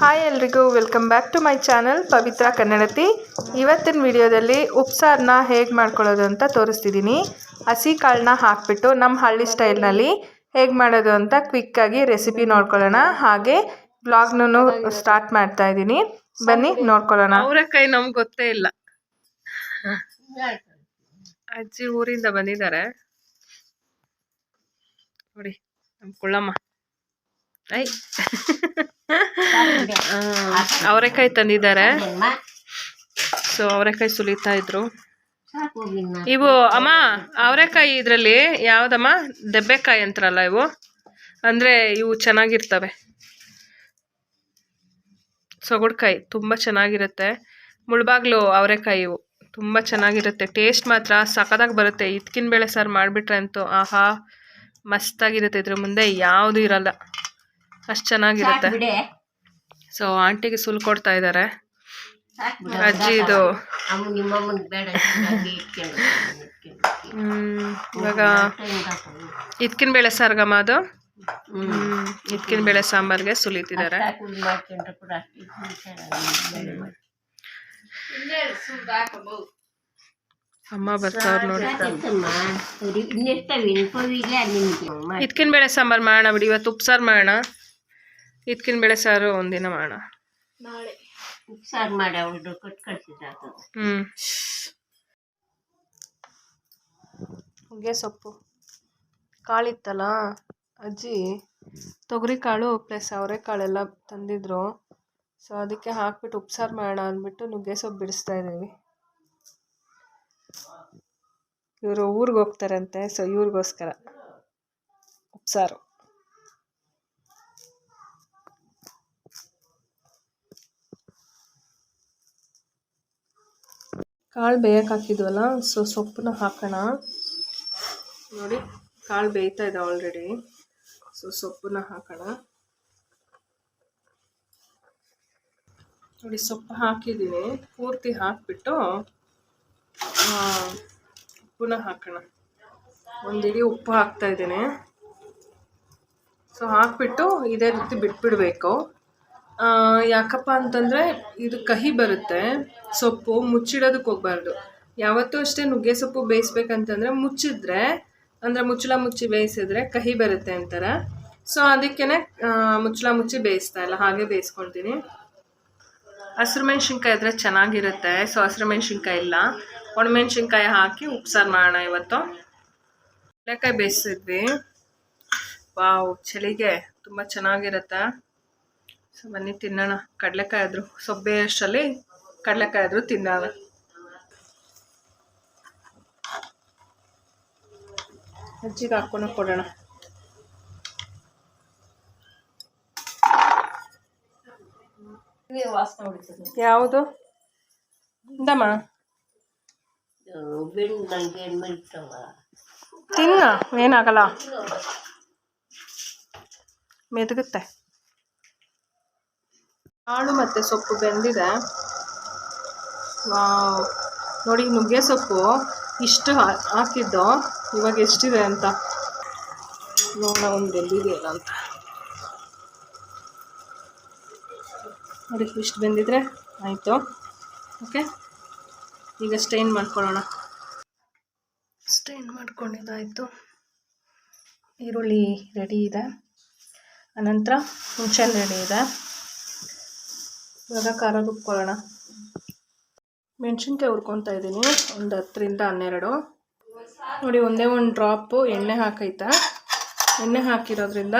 Hi ಎಲ್ರಿಗೂ welcome back to my channel Pavitra ಕನ್ನಡತಿ. ಇವತ್ತಿನ ವಿಡಿಯೋದಲ್ಲಿ ಉಪ್ಸಾರನ್ನ ಹೇಗೆ ಮಾಡ್ಕೊಳ್ಳೋದು ಅಂತ ತೋರಿಸ್ತಿದ್ದೀನಿ ಹಸಿ ಕಾಳನ್ನ ಹಾಕ್ಬಿಟ್ಟು ನಮ್ಮ ಹಳ್ಳಿ ಸ್ಟೈಲ್ನಲ್ಲಿ ಹೇಗೆ ಮಾಡೋದು ಅಂತ ಕ್ವಿಕ್ಕಾಗಿ ರೆಸಿಪಿ ನೋಡ್ಕೊಳ್ಳೋಣ. ಹಾಗೆ ಬ್ಲಾಗ್ನೂ ಸ್ಟಾರ್ಟ್ ಮಾಡ್ತಾ ಇದ್ದೀನಿ. ಬನ್ನಿ, ನೋಡ್ಕೊಳ್ಳೋಣ. ಅವರ ಕೈ ನಮ್ಗೆ ಗೊತ್ತೇ ಇಲ್ಲ. ಅಜ್ಜಿ ಊರಿಂದ ಬಂದಿದ್ದಾರೆ. ನೋಡಿ ನಮ್ಮ ಕುಳ್ಳಮ್ಮ. ಐ. ಅವರೆಕಾಯಿ ತಂದಿದ್ದಾರೆ. ಸೊ ಅವರೆಕಾಯಿ ಸುಲಿತಾ ಇದ್ರು. ಇವು ಅಮ್ಮ ಅವರೆಕಾಯಿ ಇದರಲ್ಲಿ ಯಾವ್ದಮ್ಮ? ದೆಬ್ಬೆಕಾಯಿ ಅಂತಾರಲ್ಲ ಇವು? ಅಂದ್ರೆ ಇವು ಚೆನ್ನಾಗಿರ್ತವೆ. ಸೊಗಡ್ಕಾಯಿ ತುಂಬ ಚೆನ್ನಾಗಿರುತ್ತೆ. ಮುಳ್ಬಾಗ್ಲು ಅವರೆಕಾಯಿ ಇವು. ತುಂಬ ಚೆನ್ನಾಗಿರುತ್ತೆ. ಟೇಸ್ಟ್ ಮಾತ್ರ ಸಖತ್ತಾಗಿ ಬರುತ್ತೆ. ಇದ್ಕಿನ ಬೇಳೆ ಸಾರು ಮಾಡಿಬಿಟ್ರೆ ಅಂತೂ ಆಹಾ ಮಸ್ತಾಗಿರುತ್ತೆ. ಇದ್ರ ಮುಂದೆ ಯಾವುದೂ ಇರಲ್ಲ. ಅಷ್ಟು ಚೆನ್ನಾಗಿರುತ್ತೆ. ಸೊ ಆಂಟಿಗೆ ಸುಲ್ ಕೊಡ್ತಾ ಇದ್ದಾರೆ ಅಜ್ಜಿ ಇದು. ಹ್ಮ್, ಇವಾಗ ಇದ್ಕಿನ ಬೇಳೆ ಸಾರ್ಗಮ್ಮ ಅದು? ಇತ್ಕಿನ ಇದ್ಕಿನ ಬೇಳೆ ಸಾಂಬಾರ್ಗೆ ಸುಲಿತಿದ್ದಾರೆ ಅಮ್ಮ ಬರ್ತಾವ್ರ ನೋಡಿ. ಇದ್ಕಿನ ಬೇಳೆ ಸಾಂಬಾರ್ ಮಾಡೋಣ ಬಿಡಿ ಇವತ್ತು ಉಪ್ಸಾರು ಮಾಡೋಣ. ಇದ್ಕಿನ ಬೇಳೆ ಸಾರು ಒಂದಿನ ಮಾಡೋಣ. ಸಾರು ಮಾಡಿ ಅವಳು ಕೊಟ್ಟು ಹ್ಮ್. ಹೊಗೆ ಸೊಪ್ಪು. ಕಾಳಿತ್ತಲ್ಲ ಅಜ್ಜಿ ತೊಗರಿ ಕಾಳು ಪ್ಲಸ್ ಅವರೆಕಾಳೆಲ್ಲ ತಂದಿದ್ರು. ಸೊ ಅದಕ್ಕೆ ಹಾಕ್ಬಿಟ್ಟು ಉಪ್ಸಾರು ಮಾಡೋಣ ಅಂದ್ಬಿಟ್ಟು ನುಗ್ಗೆ ಸೊಪ್ಪು ಬಿಡಿಸ್ತಾ ಇದ್ದೀವಿ. ಇವರು ಊರಿಗೆ ಹೋಗ್ತಾರಂತೆ ಸೊ ಇವ್ರಿಗೋಸ್ಕರ ಉಪ್ಸಾರು. ಕಾಳು ಬೇಯಕ್ಕೆ ಹಾಕಿದ್ವಲ್ಲ ಸೊ ಸೊಪ್ಪನ್ನ ಹಾಕೋಣ. ನೋಡಿ, ಕಾಳು ಬೇಯ್ತಾ ಇದೆ ಆಲ್ರೆಡಿ ಸೊ ಸೊಪ್ಪನ್ನ ಹಾಕೋಣ. ನೋಡಿ, ಸೊಪ್ಪು ಹಾಕಿದ್ದೀನಿ. ಪೂರ್ತಿ ಹಾಕಿಬಿಟ್ಟು ಉಪ್ಪನ್ನ ಹಾಕೋಣ. ಒಂದಿಡಿ ಉಪ್ಪು ಹಾಕ್ತಾ ಇದ್ದೀನಿ. ಸೊ ಹಾಕಿಬಿಟ್ಟು ಇದೇ ರೀತಿ ಬಿಟ್ಬಿಡಬೇಕು. ಯಾಕಪ್ಪ ಅಂತಂದರೆ ಇದು ಕಹಿ ಬರುತ್ತೆ, ಸೊಪ್ಪು ಮುಚ್ಚಿಡೋದಕ್ಕೆ ಹೋಗ್ಬಾರ್ದು. ಯಾವತ್ತೂ ಅಷ್ಟೇ ನುಗ್ಗೆ ಸೊಪ್ಪು ಬೇಯಿಸ್ಬೇಕಂತಂದರೆ ಮುಚ್ಚಿದ್ರೆ, ಅಂದರೆ ಮುಚ್ಚಳ ಮುಚ್ಚಿ ಬೇಯಿಸಿದ್ರೆ ಕಹಿ ಬರುತ್ತೆ ಅಂತಾರೆ. ಸೊ ಅದಕ್ಕೇ ಮುಚ್ಚಳ ಮುಚ್ಚಿ ಬೇಯಿಸ್ತಾ ಇಲ್ಲ, ಹಾಗೆ ಬೇಯಿಸ್ಕೊಳ್ತೀನಿ. ಹಸಿರು ಮೆಣಸಿನ್ಕಾಯಿ ಇದ್ರೆ ಚೆನ್ನಾಗಿರುತ್ತೆ ಸೊ ಹಸಿರು ಮೆಣಸಿನ್ಕಾಯಿ ಇಲ್ಲ. ಒಣಮೆಣ್ಸಿನ್ಕಾಯಿ ಹಾಕಿ ಉಪ್ಸಾರು ಮಾಡೋಣ ಇವತ್ತು. ಕಡಲೆಕಾಯಿ ಬೇಯಿಸಿದ್ವಿ. ವಾವ್, ಚಳಿಗೆ ತುಂಬ ಚೆನ್ನಾಗಿರುತ್ತೆ. ಸೊ ಬನ್ನಿ, ತಿನ್ನೋಣ. ಕಡಲೆಕಾಯಿ ಆದರೂ ಸೊಬ್ಬೆ ಅಷ್ಟರಲ್ಲಿ ಕಡಲೆಕಾಯಿ ಆದರೂ ತಿನ್ನೋಣ ಅಜ್ಜಿಗೆ ಹಾಕ್ಕೊಂಡು ಕೊಡೋಣ. ಯಾವುದು? ತಿನ್ನ, ಏನಾಗಲ್ಲ. ಮೆದಗುತ್ತೆ. ಕಾಳು ಮತ್ತು ಸೊಪ್ಪು ಬೆಂದಿದೆ. ನೋಡಿ ನುಗ್ಗೆ ಸೊಪ್ಪು ಇಷ್ಟು ಹಾಕಿದ್ದು. ಇವಾಗ ಎಷ್ಟಿದೆ ಅಂತ. ನೋಡೋಣ ಒಂದು ಬೆಂದಿದೆಯಲ್ಲ ಅಂತ. ನೋಡಿ, ಇಷ್ಟು ಬೆಂದಿದ್ರೆ ಆಯಿತು. ಓಕೆ? ಈಗ ಸ್ಟೈನ್ ಮಾಡ್ಕೊಳ್ಳೋಣ. ಸ್ಟೈನ್ ಮಾಡ್ಕೊಂಡಿದ್ದಾಯಿತು. ಈರುಳ್ಳಿ ರೆಡಿ ಇದೆ. ಅನಂತರ ಹುಣಸೆಹಣ್ಣು ರೆಡಿ ಇದೆ. ಇವಾಗ ಖಾರ ರುಬ್ಕೊಳ್ಳೋಣ ಮೆಣಸಿನ್ಕಾಯಿ ಹುರ್ಕೊತಾ ಇದ್ದೀನಿ. ಒಂದು ಹತ್ತರಿಂದ ಹನ್ನೆರಡು. ನೋಡಿ, ಒಂದೇ ಒಂದು ಡ್ರಾಪು ಎಣ್ಣೆ ಹಾಕೈತೆ. ಎಣ್ಣೆ ಹಾಕಿರೋದ್ರಿಂದ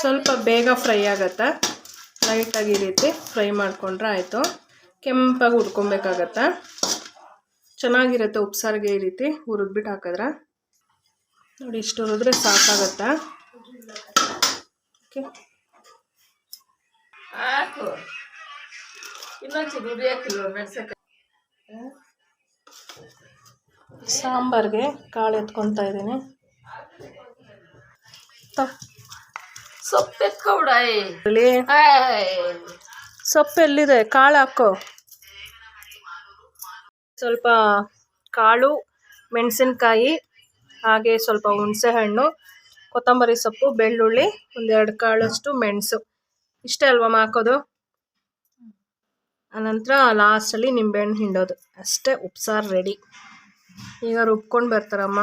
ಸ್ವಲ್ಪ ಬೇಗ ಫ್ರೈ ಆಗತ್ತೆ. ಲೈಟಾಗಿ ಈ ರೀತಿ ಫ್ರೈ ಮಾಡಿಕೊಂಡ್ರೆ ಆಯಿತು. ಕೆಂಪಾಗಿ ಹುರ್ಕೊಬೇಕಾಗತ್ತೆ. ಚೆನ್ನಾಗಿರುತ್ತೆ ಉಪ್ಸಾರಿಗೆ ಈ ರೀತಿ ಹುರಿದ್ಬಿಟ್ಟು ಹಾಕಿದ್ರೆ. ನೋಡಿ, ಇಷ್ಟು ಹುರಿದ್ರೆ ಸಾಕಾಗತ್ತೆ. ಓಕೆ ಸಾಂಬಾರ್ಗೆ ಕಾಳು ಎತ್ಕೊತಾ ಇದ್ದೀನಿ. ಸೊಪ್ಪು ಎತ್ಕೊಬಿಡ ಸೊಪ್ಪು ಎಲ್ಲಿದೆ? ಕಾಳು ಹಾಕೋ. ಸ್ವಲ್ಪ ಕಾಳು ಮೆಣಸಿನ್ಕಾಯಿ ಹಾಗೆ ಸ್ವಲ್ಪ ಹುಣಸೆ ಹಣ್ಣು ಕೊತ್ತಂಬರಿ ಸೊಪ್ಪು ಬೆಳ್ಳುಳ್ಳಿ ಒಂದೆರಡು ಕಾಳಷ್ಟು ಮೆಣಸು. ಇಷ್ಟೇ ಅಲ್ವಮ್ಮ ಹಾಕೋದು ಆನಂತರ ಲಾಸ್ಟಲ್ಲಿ ನಿಂಬೆಹಣ್ಣು ಹಿಂಡೋದು. ಅಷ್ಟೇ, ಉಪ್ಸಾರು ರೆಡಿ ಈಗ ರುಬ್ಕೊಂಡು ಬರ್ತಾರಮ್ಮ.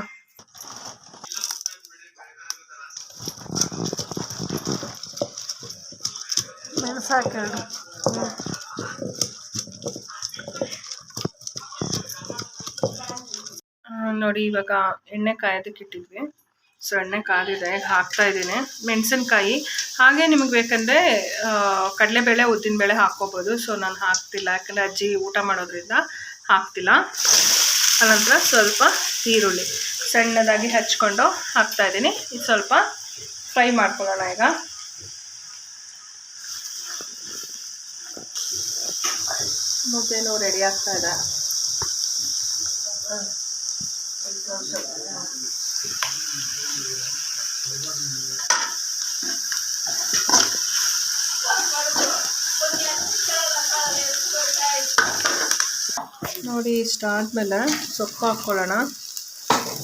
ನೋಡಿ, ಇವಾಗ ಎಣ್ಣೆ ಕಾಯೋದಕ್ಕೆ ಇಟ್ಟಿದ್ವಿ. ಸೊ ಎಣ್ಣೆ ಕಾದಿದೆ ಹಾಕ್ತಾ ಇದ್ದೀನಿ. ಮೆಣಸಿನ್ಕಾಯಿ, ಹಾಗೆ ನಿಮಗೆ ಬೇಕಂದರೆ ಕಡಲೆಬೇಳೆ, ಉದ್ದಿನಬೇಳೆ ಹಾಕ್ಕೋಬೋದು. ಸೊ ನಾನು ಹಾಕ್ತಿಲ್ಲ, ಯಾಕಂದರೆ ಅಜ್ಜಿ ಊಟ ಮಾಡೋದ್ರಿಂದ ಹಾಕ್ತಿಲ್ಲ. ಅನಂತರ ಸ್ವಲ್ಪ ಈರುಳ್ಳಿ. ಸಣ್ಣದಾಗಿ ಹಚ್ಕೊಂಡು ಹಾಕ್ತಾ ಇದ್ದೀನಿ. ಇದು ಸ್ವಲ್ಪ ಫ್ರೈ ಮಾಡ್ಕೊಳ್ಳೋಣ ಈಗ. ಮುದ್ದೆನೂ ರೆಡಿ ಆಗ್ತಾ ಇದೆ. ನೋಡಿ ಇಷ್ಟ ಮೇಲೆ ಸೊಪ್ಪು ಹಾಕ್ಕೊಳ್ಳೋಣ.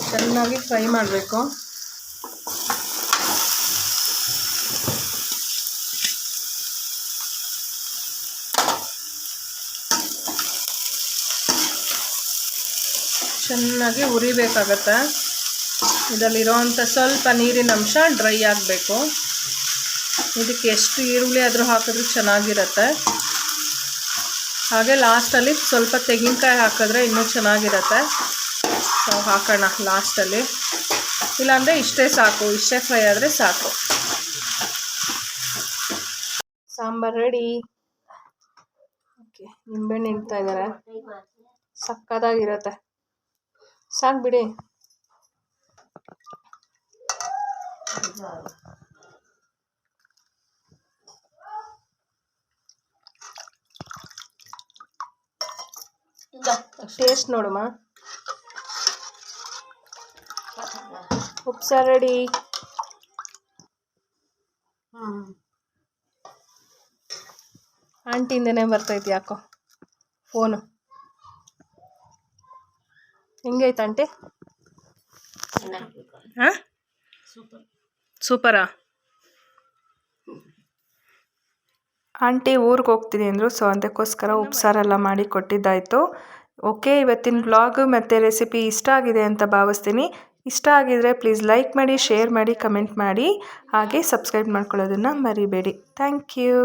ಚೆನ್ನಾಗಿ ಫ್ರೈ ಮಾಡಬೇಕು. ಚೆನ್ನಾಗಿ ಹುರಿಬೇಕಾಗತ್ತೆ. ಇದರಲ್ಲಿರೋವಂಥ ಸ್ವಲ್ಪ ನೀರಿನ ಅಂಶ ಡ್ರೈ ಆಗಬೇಕು. ಇದಕ್ಕೆ ಎಷ್ಟು ಈರುಳ್ಳಿ ಆದರೂ ಹಾಕಿದ್ರೆ ಚೆನ್ನಾಗಿರುತ್ತೆ. ಹಾಗೆ ಲಾಸ್ಟಲ್ಲಿ ಸ್ವಲ್ಪ ತೆಂಗಿನಕಾಯಿ ಹಾಕಿದ್ರೆ ಇನ್ನೂ ಚೆನ್ನಾಗಿರುತ್ತೆ. ಸೊ ಹಾಕೋಣ ಲಾಸ್ಟಲ್ಲಿ. ಇಲ್ಲಾಂದರೆ ಇಷ್ಟೇ ಸಾಕು, ಇಷ್ಟೇ ಫ್ರೈ ಆದರೆ ಸಾಕು. ಸಾಂಬಾರು ರೆಡಿ. ಓಕೆ, ನಿಂಬೆಹಣ್ಣು ಇಡ್ತಾ ಇದ್ದಾರೆ. ಸಕ್ಕತ್ತಾಗಿರುತ್ತೆ. ಸಾಕು ಬಿಡಿ. ಟೇಸ್ಟ್ ನೋಡಮ್ಮ ಉಪ್ಸಾರು ರೆಡಿ ಆಂಟಿಯಿಂದನೇ ಬರ್ತೈತಿ ಯಾಕೋ ಫೋನು ಹೆಂಗೈತೆ ಆಂಟಿ? ಹಾಂ? ಸೂಪರಾ? ಆಂಟಿ ಊರಿಗೆ ಹೋಗ್ತೀನಿ ಅಂದರು ಸೊ ಅದಕ್ಕೋಸ್ಕರ ಉಪ್ಸಾರೆಲ್ಲ ಮಾಡಿ ಕೊಟ್ಟಿದ್ದಾಯಿತು. ಓಕೆ ಇವತ್ತಿನ ಬ್ಲಾಗ್ ಮತ್ತು ರೆಸಿಪಿ ಇಷ್ಟ ಆಗಿದೆ ಅಂತ ಭಾವಿಸ್ತೀನಿ. ಇಷ್ಟ ಆಗಿದರೆ ಪ್ಲೀಸ್ ಲೈಕ್ ಮಾಡಿ ಶೇರ್ ಮಾಡಿ ಕಮೆಂಟ್ ಮಾಡಿ. ಹಾಗೆ ಸಬ್ಸ್ಕ್ರೈಬ್ ಮಾಡ್ಕೊಳ್ಳೋದನ್ನು ಮರಿಬೇಡಿ. Thank you